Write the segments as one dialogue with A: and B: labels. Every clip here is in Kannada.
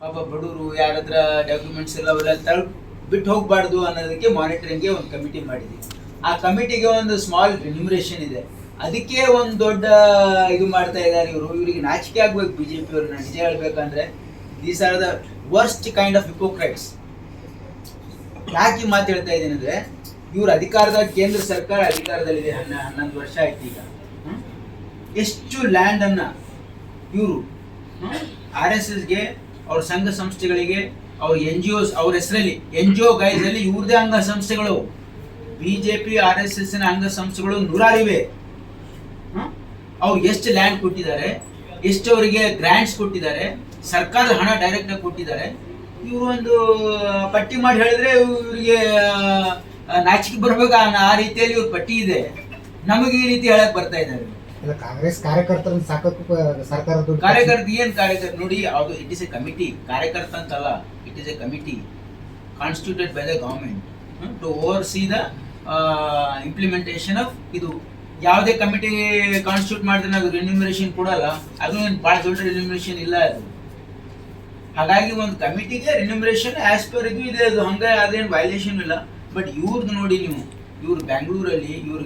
A: ಪಾಪ ಬಡವರು ಯಾರತ್ರ ಡಾಕ್ಯುಮೆಂಟ್ಸ್ ಎಲ್ಲ ಅವೆಲ್ಲ ತಳ್ ಬಿಟ್ಟು ಹೋಗ್ಬಾರ್ದು ಅನ್ನೋದಕ್ಕೆ ಮಾನಿಟರಿಂಗ್ಗೆ ಒಂದು ಕಮಿಟಿ ಮಾಡಿದ್ವಿ. ಆ ಕಮಿಟಿಗೆ ಒಂದು ಸ್ಮಾಲ್ ರಿನ್ಯೂಮ್ರೇಷನ್ ಇದೆ. ಅದಕ್ಕೆ ಒಂದು ದೊಡ್ಡ ಇದು ಮಾಡ್ತಾ ಇದ್ದಾರೆ ಇವರು. ಇವರಿಗೆ ನಾಚಿಕೆ ಆಗ್ಬೇಕು ಬಿ ಜೆ ಪಿ ಅವ್ರನ್ನ, ನಿಜ ಹೇಳ್ಬೇಕಂದ್ರೆ. These are the worst kind of hypocrites ಯಾಕೆ ಮಾತು ಹೇಳ್ತಾ ಇದ್ದೀನಿ ಅಂದ್ರೆ, ಇವ್ರ ಅಧಿಕಾರದ, ಕೇಂದ್ರ ಸರ್ಕಾರ ಅಧಿಕಾರದಲ್ಲಿದೆ ಹನ್ನ, ಹನ್ನೊಂದು ವರ್ಷ ಆಯ್ತು ಈಗ. ಎಷ್ಟು ಲ್ಯಾಂಡ್ ಅನ್ನ ಇವರು ಆರ್ ಎಸ್ ಎಸ್ಗೆ ಅವ್ರ ಸಂಘ ಸಂಸ್ಥೆಗಳಿಗೆ, ಅವ್ರ ಎನ್ ಜಿ ಒಸ್ ಅವ್ರ ಹೆಸರಲ್ಲಿ ಎನ್ ಜಿ ಗೈಸ್ ಅಲ್ಲಿ ಇವ್ರದೇ ಅಂಗ ಸಂಸ್ಥೆಗಳು. ಬಿಜೆಪಿ, ಆರ್ ಎಸ್ ಎಸ್ ಅಂಗ ಸಂಸ್ಥೆಗಳು ನೂರಾರಿವೆ? ಅವ್ರು ಎಷ್ಟು ಲ್ಯಾಂಡ್ ಕೊಟ್ಟಿದ್ದಾರೆ, ಎಷ್ಟು ಅವರಿಗೆ ಗ್ರಾಂಟ್ಸ್ ಕೊಟ್ಟಿದ್ದಾರೆ, ಸರ್ಕಾರದ ಹಣ ಡೈರೆಕ್ಟ್ ಆಗಿ ಕೊಟ್ಟಿದ್ದಾರೆ. ಇವರು ಒಂದು, ಪಟ್ಟಿ ಮಾಡಿ ಹೇಳಿದ್ರೆ ಇವರಿಗೆ ನಾಚಿಕೆ ಬರ್ಬೇಕು? ಆ ರೀತಿಯಲ್ಲಿ ಇವ್ರ ಪಟ್ಟಿ ಇದೆ. ನಮಗೆ ಈ ರೀತಿ ಹೇಳಕ್ ಬರ್ತಾ ಇದ್ದಾರೆ.
B: ಇಲ್ಲ, ಕಾಂಗ್ರೆಸ್ ಕಾರ್ಯಕರ್ತರ ಸಾಕು ಸರ್ಕಾರ
A: ಕಾರ್ಯಕರ್ತ ಏನ್ ಕಾರ್ಯಕರ್ತ? ನೋಡಿ ಅದು ಇಟ್ ಇಸ್ ಎ ಕಮಿಟಿ ಕಾರ್ಯಕರ್ತ ಅಂತಲ್ಲ it is a committee constituted by the government to oversee the implementation of ಇದು. ಯಾವುದೇ ಕಮಿಟಿ ಕಾನ್ಸ್ಟಿಟ್ಯೂಟ್ ಮಾಡಿದ್ರೆ ಅದು ರಿನ್ಯೂಮರೇಷನ್ ಕೊಡಲ್ಲ. ಅದು ಭಾಳ ದೊಡ್ಡ ರಿನ್ಯೂಮರೇಷನ್ ಇಲ್ಲ ಅದು. ಹಾಗಾಗಿ ಒಂದು ಕಮಿಟಿಗೆ ರಿನ್ಯೂಮರೇಷನ್ ಆಸ್ ಪರ್ ಇದು ಇದೆ ಅದು. ಹಂಗೆ ಅದೇನು ವೈಲೇಷನ್ ಇಲ್ಲ. ಬಟ್ ಇವ್ರದ್ದು ನೋಡಿ ನೀವು. ಇವ್ರು ಬೆಂಗಳೂರಲ್ಲಿ ಇವರು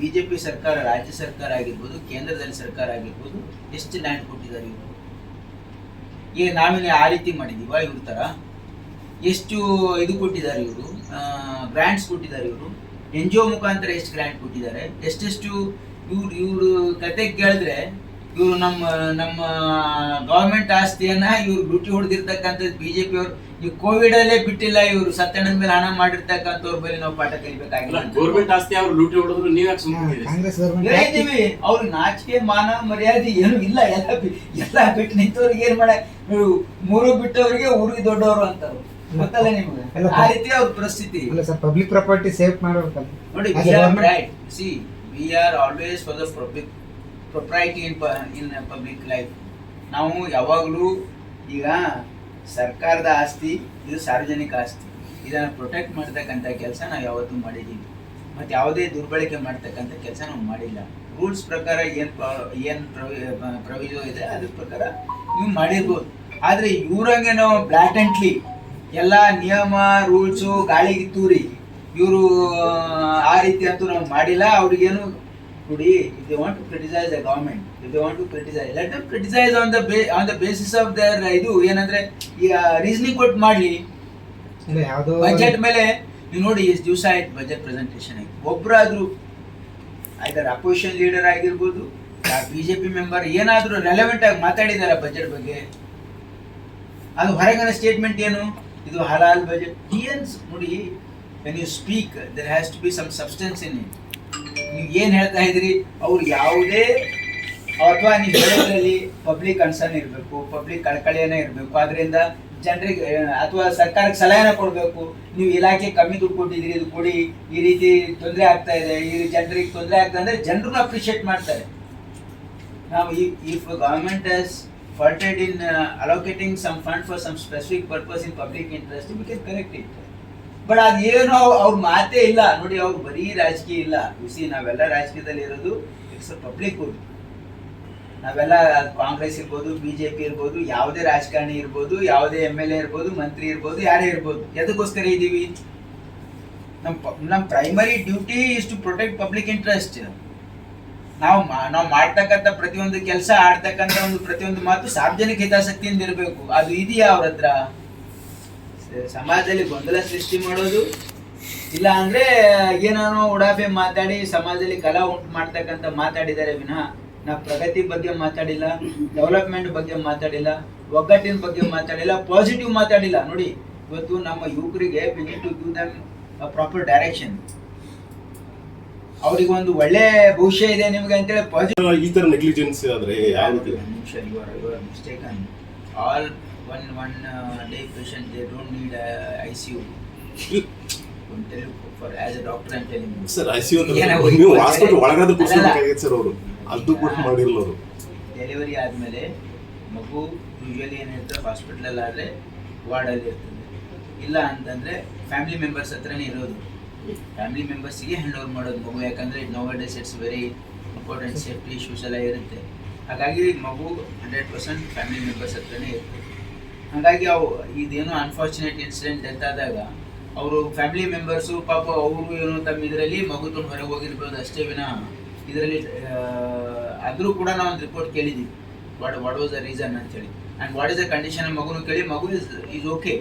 A: ಬಿ ಜೆ ಪಿ ಸರ್ಕಾರ, ರಾಜ್ಯ ಸರ್ಕಾರ ಆಗಿರ್ಬೋದು, ಕೇಂದ್ರದಲ್ಲಿ ಸರ್ಕಾರ ಆಗಿರ್ಬೋದು, ಎಷ್ಟು ಲ್ಯಾಂಡ್ ಕೊಟ್ಟಿದ್ದಾರೆ ಇವರು? ಈಗ ನಾವೇನು ಆ ರೀತಿ ಮಾಡಿದೀವ ಇವ್ರ ಥರ. ಎಷ್ಟು ಇದು ಕೊಟ್ಟಿದ್ದಾರೆ ಇವರು? ಗ್ರ್ಯಾಂಟ್ಸ್ ಕೊಟ್ಟಿದ್ದಾರೆ ಇವರು. ಎನ್ ಜಿ ಒ ಮುಖಾಂತರ ಎಷ್ಟು ಗ್ರ್ಯಾಂಟ್ ಕೊಟ್ಟಿದ್ದಾರೆ? ಎಷ್ಟೆಷ್ಟು ಇವ್ರು, ಇವರು ಕತೆ ಕೇಳಿದ್ರೆ ಇವರು ನಮ್ಮ ನಮ್ಮ ಗೌರ್ಮೆಂಟ್ ಆಸ್ತಿಯನ್ನ ಇವ್ರು ಲೂಟಿ ಹೊಡೆದಿರ್ತಕ್ಕಂಥದ್ದು ಬಿ ಜೆ ಪಿ ಅವರು. ಈ ಕೋವಿಡ್ ಅಲ್ಲೇ ಬಿಟ್ಟಿಲ್ಲ ಇವರು. ಸತ್ಯಣ್ಣನ ಮೇಲೆ ಹಣ ಮಾಡಿರ್ತಕ್ಕಂಥವ್ರ ಬಳಿ ನಾವು ಪಾಠ ಕಲಿಬೇಕಾಗಿಲ್ಲ.
C: ಗೌರ್ಮೆಂಟ್ ಆಸ್ತಿ ಅವ್ರು ಲೂಟಿ ಹೊಡೆದ್ರು
A: ನೀವ್ಯಾಕೆ ಅವ್ರಿಗೆ ನಾಚಿಕೆ ಮಾನ ಮರ್ಯಾದೆ ಏನು ಇಲ್ಲ. ಎಲ್ಲ ಎಲ್ಲ ಬಿಟ್ಟು ನಿಂತವ್ರಿಗೆ ಏನ್ ಮಾಡ ಮೂರು ಬಿಟ್ಟವರಿಗೆ ಊರಿಗೆ ದೊಡ್ಡವರು ಅಂತಾರೆ. ಗೊತ್ತಲ್ಲ ನಿಮ್ಗೆ? ಆ ರೀತಿ ಅವ್ರ ಪರಿಸ್ಥಿತಿ.
B: ಅಲ್ಲ ಸರ್ ಪಬ್ಲಿಕ್ ಪ್ರಾಪರ್ಟಿ ಸೇಫ್ ಮಾಡ್ಬೇಕಲ್ಲ.
A: ನೋಡಿ see we are always for the public propriety in in public life ನಾವು ಯಾವಾಗಲೂ ಈಗ ಸರ್ಕಾರದ ಆಸ್ತಿ, ಇದು ಸಾರ್ವಜನಿಕ ಆಸ್ತಿ. ಇದನ್ನು ಪ್ರೊಟೆಕ್ಟ್ ಮಾಡ್ತಕ್ಕಂಥ ಕೆಲಸ ನಾವು ಯಾವತ್ತೂ ಮಾಡಿದ್ದೀವಿ. ಮತ್ತು ಯಾವುದೇ ದುರ್ಬಳಕೆ ಮಾಡ್ತಕ್ಕಂಥ ಕೆಲಸ ನಾವು ಮಾಡಿಲ್ಲ. ರೂಲ್ಸ್ ಪ್ರಕಾರ ಏನು ಏನು ಪ್ರೊವಿಜೋ ಇದೆ, ಅದ್ರ ಪ್ರಕಾರ ನೀವು ಮಾಡಿರ್ಬೋದು. ಆದರೆ ಇವ್ರಂಗೆ ನಾವು ಬ್ಲಾಟೆಂಟ್ಲಿ ಎಲ್ಲ ನಿಯಮ, ರೂಲ್ಸು, ಗಾಳಿಗೆ ತೂರಿ. ಇವರು, ಆ ರೀತಿ ಅಂತೂ ನಾವು ಮಾಡಿಲ್ಲ, ಅವ್ರಿಗೇನು ನೋಡಿ if they want to criticize the government if they want to criticize let them criticize on the ba- on the basis of their ಇದು ಏನಂದ್ರೆ ಈಗ ರೀಸನಿಂಗ್ ಕೊಟ್ಟು ಮಾಡಲಿ.
B: ಇಲ್ಲ ಯಾವುದೋ
A: ಬಜೆಟ್ ಮೇಲೆ ನೀವು ನೋಡಿ ಎಷ್ಟು ದಿವಸ ಆಯ್ತು ಬಜೆಟ್ ಪ್ರೆಸೆಂಟೇಷನ್ ಆಯ್ತು. ಒಬ್ಬರಾದ್ರೂ ಐದರ್ ಅಪೋಸಿಷನ್ ಲೀಡರ್ ಆಗಿರ್ಬೋದು ಬಿಜೆಪಿ ಮೆಂಬರ್ ಏನಾದರೂ ರೆಲೆವೆಂಟ್ ಆಗಿ ಮಾತಾಡಿದಾರ ಬಜೆಟ್ ಬಗ್ಗೆ ಅದು ಹೊರಗಿನ ಸ್ಟೇಟ್ಮೆಂಟ್ ಏನು? ಇದು ಹಲಾಲ್ ಬಜೆಟ್ ಏನ್ ನೋಡಿ when you speak there has to be some substance in it ನೀವು ಏನು ಹೇಳ್ತಾ ಇದ್ರಿ? ಅವ್ರು ಯಾವುದೇ, ಅಥವಾ ನೀವು ಹೇಳೋದ್ರಲ್ಲಿ ಪಬ್ಲಿಕ್ ಕನ್ಸರ್ನ್ ಇರಬೇಕು ಪಬ್ಲಿಕ್ ಕಳಕಳಿಯೇ ಇರಬೇಕು. ಅದರಿಂದ ಜನರಿಗೆ ಅಥವಾ ಸರ್ಕಾರಕ್ಕೆ ಸಲಹೆನ ಕೊಡಬೇಕು. ನೀವು ಇಲಾಖೆ ಕಮ್ಮಿ ದುಡ್ಡು ಕೊಟ್ಟಿದ್ದೀರಿ ಇದು ಕೊಡಿ. ಈ ರೀತಿ ತೊಂದರೆ ಆಗ್ತಾ ಇದೆ, ಈ ಜನರಿಗೆ ತೊಂದರೆ ಆಗ್ತಾ ಅಂದರೆ ಜನರನ್ನು ಅಪ್ರಿಷಿಯೇಟ್ ಮಾಡ್ತಾರೆ. ನಾವು if government has faulted in allocating some fund for some specific purpose in public interest because correct it. But ಅದೇನೋ ಅವ್ರ ಮಾತೇ ಇಲ್ಲ. ನೋಡಿ, ಅವ್ರು ಬರೀ ರಾಜಕೀಯ ಇಲ್ಲ. ಬಿಸಿ ನಾವೆಲ್ಲ ರಾಜಕೀಯದಲ್ಲಿ ಇರೋದು ಇಟ್ಸ್ ಅ ಪಬ್ಲಿಕ್ ಗುಡ್ ನಾವೆಲ್ಲ ಕಾಂಗ್ರೆಸ್ ಇರ್ಬೋದು ಬಿಜೆಪಿ ಇರ್ಬೋದು, ಯಾವುದೇ ರಾಜಕಾರಣಿ ಇರ್ಬೋದು, ಯಾವುದೇ ಎಂ ಎಲ್ ಎ ಇರ್ಬೋದು, ಮಂತ್ರಿ ಇರ್ಬೋದು, ಯಾರೇ ಇರ್ಬೋದು, ಎದಕ್ಕೋಸ್ಕರ ಇದ್ದೀವಿ ನಮ್ಮ ನಮ್ಮ primary duty is to protect public interest ನಾವು ನಾವು ಮಾಡ್ತಕ್ಕಂಥ ಪ್ರತಿಯೊಂದು ಕೆಲಸ, ಆಡ್ತಕ್ಕಂಥ ಒಂದು ಪ್ರತಿಯೊಂದು ಮಾತು ಸಾರ್ವಜನಿಕ ಹಿತಾಸಕ್ತಿಯಿಂದ ಇರಬೇಕು. ಅದು ಇದೆಯಾ ಅವ್ರ ಹತ್ರ? ಸಮಾಜದಲ್ಲಿ ಗೊಂದಲ ಸೃಷ್ಟಿ ಮಾಡೋದು. ಇಲ್ಲ ಅಂದ್ರೆ ಏನಾನೋ ಉಡಾಫೆ ಮಾತಾಡಿ ಸಮಾಜದಲ್ಲಿ ಕಲಾ ಉಂಟು ಮಾಡ್ತಕ್ಕಂಥ ಮಾತಾಡಿದ್ದಾರೆ ವಿನಃ. ನಾ ಪ್ರಗತಿ ಬಗ್ಗೆ ಮಾತಾಡಿಲ್ಲ ಡೆವಲಪ್ಮೆಂಟ್ ಬಗ್ಗೆ ಮಾತಾಡಿಲ್ಲ ಒಗ್ಗಟ್ಟಿನ ಬಗ್ಗೆ ಮಾತಾಡಿಲ್ಲ ಪಾಸಿಟಿವ್ ಮಾತಾಡಿಲ್ಲ. ನೋಡಿ ಇವತ್ತು ನಮ್ಮ ಯುವಕರಿಗೆ we need to give them proper direction ಅವ್ರಿಗೆ ಒಂದು ಒಳ್ಳೆ ಭವಿಷ್ಯ ಇದೆ ನಿಮ್ಗೆ ಅಂತೇಳಿ ಪಾಸಿಟಿವ್
D: ಈ ತರ ನೆಗ್ಲಿಜೆನ್ಸ್ ಆದ್ರೆ ಯಾವ ಮಿಸ್ಟೇಕ್
A: ನಿಮಿಷ one one day patient they don't need I C U for as a doctor ಅಂತ ಹೇಳಿ
D: ಸರ್ ಐ ಸಿ
A: ಯು
D: ನೀವು ಹಾಸ್ಪಿಟಲ್ ಒಳಗಾದ್ರೂ
A: ಅಲ್ಲಲ್ಲ.
D: ಸರ್ ಅವರು. ಅದು ಕೂಡ ಮಾಡಿರಲ್ಲ ಅವರು.
A: ಡೆಲಿವರಿ ಆದಮೇಲೆ ಮಗು ಯೂಶಲಿ ಏನಿರ್ತದೆ ಹಾಸ್ಪಿಟ್ಲಲ್ಲಿ ಆದರೆ ವಾರ್ಡಲ್ಲಿ ಇರ್ತದೆ. ಇಲ್ಲ ಅಂತಂದರೆ ಫ್ಯಾಮಿಲಿ ಮೆಂಬರ್ಸ್ ಹತ್ರನೇ ಇರೋದು. ಫ್ಯಾಮಿಲಿ ಮೆಂಬರ್ಸಿಗೆ ಹ್ಯಾಂಡ್ ಓವರ್ ಮಾಡೋದು ಮಗು. ಯಾಕಂದರೆ nowadays it's very important safety issues ಎಲ್ಲ ಇರುತ್ತೆ. ಹಾಗಾಗಿ ಮಗು ಹಂಡ್ರೆಡ್ ಪರ್ಸೆಂಟ್ ಫ್ಯಾಮಿಲಿ ಮೆಂಬರ್ಸ್ ಹತ್ರನೇ ಇರ್ತದೆ. ಹಾಗಾಗಿ ಅವು ಇದೇನು ಅನ್ಫಾರ್ಚುನೇಟ್ ಇನ್ಸಿಡೆಂಟ್ ಡೆತ್ ಆದಾಗ ಅವರು ಫ್ಯಾಮಿಲಿ ಮೆಂಬರ್ಸು ಪಾಪ ಅವರು ಏನು ತಮ್ಮ ಇದರಲ್ಲಿ ಮಗು ತೊಗೊಂಡು ಹೊರಗೆ ಹೋಗಿರ್ಬೋದು ಅಷ್ಟೇ ವಿನ ಇದರಲ್ಲಿ ಆದರೂ ಕೂಡ ನಾವು ಒಂದು ರಿಪೋರ್ಟ್ ಕೇಳಿದ್ದೀವಿ what what was the reason ಅಂತೇಳಿ and what is the condition ಮಗುನು ಕೇಳಿ, ಮಗು ಇಸ್ ಈಸ್ ಓಕೆ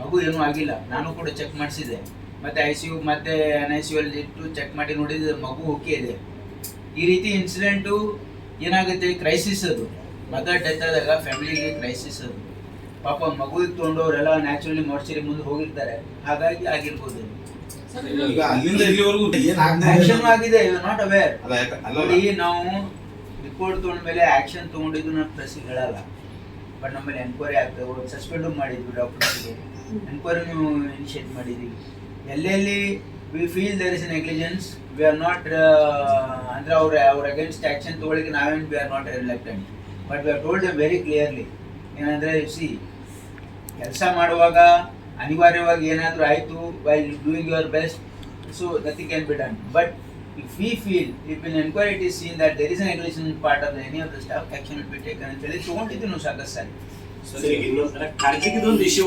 A: ಮಗು ಏನೂ ಆಗಿಲ್ಲ. ನಾನು ಕೂಡ ಚೆಕ್ ಮಾಡಿಸಿದೆ ಮತ್ತು ಐ ಸಿ ಯು ಮತ್ತು ಎನ್ ಐ ಸಿ ಯು ಅಲ್ಲಿ ಇಟ್ಟು ಚೆಕ್ ಮಾಡಿ ನೋಡಿದ್ರೆ ಮಗು ಓಕೆ ಇದೆ. ಈ ರೀತಿ ಇನ್ಸಿಡೆಂಟು ಏನಾಗುತ್ತೆ? ಕ್ರೈಸಿಸ್ ಅದು. ಮದರ್ ಡೆತ್ ಆದಾಗ ಫ್ಯಾಮಿಲಿಗೆ ಕ್ರೈಸಿಸ್ ಅದು. ಪಾಪ ಮಗುವಿಗೆ ತೊಗೊಂಡವರೆಲ್ಲ ನ್ಯಾಚುರಲಿ ಮೋರ್ಚರಿ ಮುಂದೆ ಹೋಗಿರ್ತಾರೆ. ಹಾಗಾಗಿ ಆಗಿರ್ಬೋದು.
E: ಈಗ ಅಲ್ಲಿಂದ ಇಲ್ಲಿವರೆಗೂ ಏನ್
A: ಆಕ್ಷನ್ ಆಗಿದೆ ಯು ನಾಟ್ ಅವೇರ್
E: ಅಲ್ಲ ಯಾಕ- ಅಲ್ಲ
A: ನೋಡಿ ನಾವು ರಿಪೋರ್ಟ್ ತೊಗೊಂಡ್ಮೇಲೆ ಆಕ್ಷನ್ ತೊಗೊಂಡಿದ್ದು ನಾನು ಪ್ರೆಸ್ಸಿಗೆ ಹೇಳಲ್ಲ ಬಟ್ ನಮ್ಮಲ್ಲಿ ಎನ್ಕ್ವೈರಿ ಆಗ್ತದೆ ಸಸ್ಪೆಂಡು ಮಾಡಿದ್ವಿ ಡಾಕ್ಟರ್ಸ್ಗೆ ನೀವು ಇನಿಷಿಯೇಟ್ ಮಾಡಿದ್ವಿ ಎಲ್ಲೆಲ್ಲಿ we feel there is negligence we are not ಅಂದ್ರೆ ಅವ್ರ ಅವ್ರ ಅಗೇನ್ಸ್ಟ್ ಆಕ್ಷನ್ ತೊಗೊಳಿಕ್ಕೆ ನಾವೇನು we are not ರಿಲೆಕ್ಟೆಂಟ್ but we are told very clearly ಏನಂದರೆ ಸಿ ಕೆಲಸ ಮಾಡುವಾಗ ಅನಿವಾರ್ಯವಾಗಿ ಏನಾದರೂ ಆಯಿತು while doing your best so nothing can be done but if we feel if in enquiry it is seen that there is an ನೆಗ್ಲಿಷನ್ part of any of the staff action will be taken ಅಂತ ಹೇಳಿ ತೊಗೊಂಡಿದ್ದು ನಾವು ಸಾಕಷ್ಟು ಸರಿ
C: ಸೊ ಇನ್ನೊಂದು ಇದೊಂದು ಇಶ್ಯೂ